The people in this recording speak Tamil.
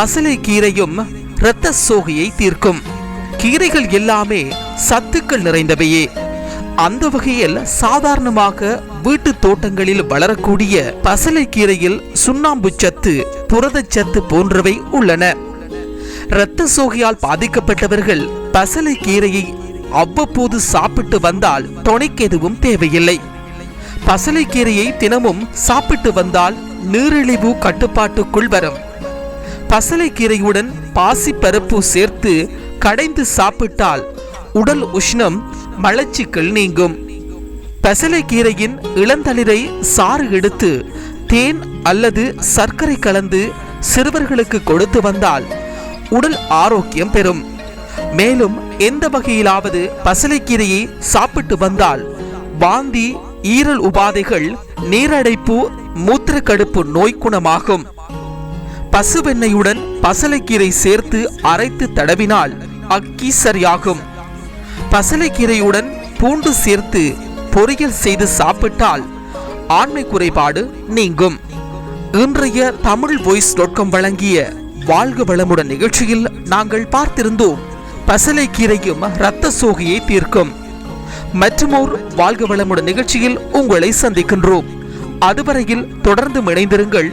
பசலை கீரையும் இரத்த சோகையை தீர்க்கும். கீரைகள் எல்லாமே சத்துக்கள் நிறைந்தவையே. அந்த வகையில் சாதாரணமாக வீட்டு தோட்டங்களில் வளரக்கூடிய பசலை கீரையில் சுண்ணாம்பு சத்து புரதச்சத்து போன்றவை உள்ளன. இரத்த சோகையால் பாதிக்கப்பட்டவர்கள் பசலை கீரையை அவ்வப்போது சாப்பிட்டு வந்தால் துணைக்கு எதுவும் தேவையில்லை. பசலை கீரையை தினமும் சாப்பிட்டு வந்தால் நீரிழிவு கட்டுப்பாட்டுக்குள் வரும். பசலை கீரையுடன் பாசிப்பருப்பு சேர்த்து கடைந்து சாப்பிட்டால் உடல் உஷ்ணம் மலச்சிக்கல் நீங்கும். பசலைக்கீரையின் இளந்தளிரை சாறு எடுத்து தேன் அல்லது சர்க்கரை கலந்து சிறுவர்களுக்கு கொடுத்து வந்தால் உடல் ஆரோக்கியம் பெறும். மேலும் எந்த வகையிலாவது பசலைக்கீரையை சாப்பிட்டு வந்தால் வாந்தி ஈரல் உபாதைகள் நீரடைப்பு மூத்திரக்கடுப்பு நோய் குணமாகும் பசுவெண்ணெயுடன் பசலைக்கீரை சேர்த்து அரைத்து தடவினால் அக்கி சரியாகும் பசலைக்கீரையுடன் பூண்டு சேர்த்து பொரியல் செய்து சாப்பிட்டால் ஆண்மை குறைபாடு நீங்கும். இன்றைய தமிழ் வாய்ஸ் டாட் வழங்கிய வாழ்க வளமுடன் நிகழ்ச்சியில் நாங்கள் பார்த்திருந்தோம் பசலைக்கீரையும் இரத்த சோகையை தீர்க்கும். மற்றுமோர் வாழ்க வளமுடன் நிகழ்ச்சியில் உங்களை சந்திக்கின்றோம். அதுவரையில் தொடர்ந்து இணைந்திருங்கள்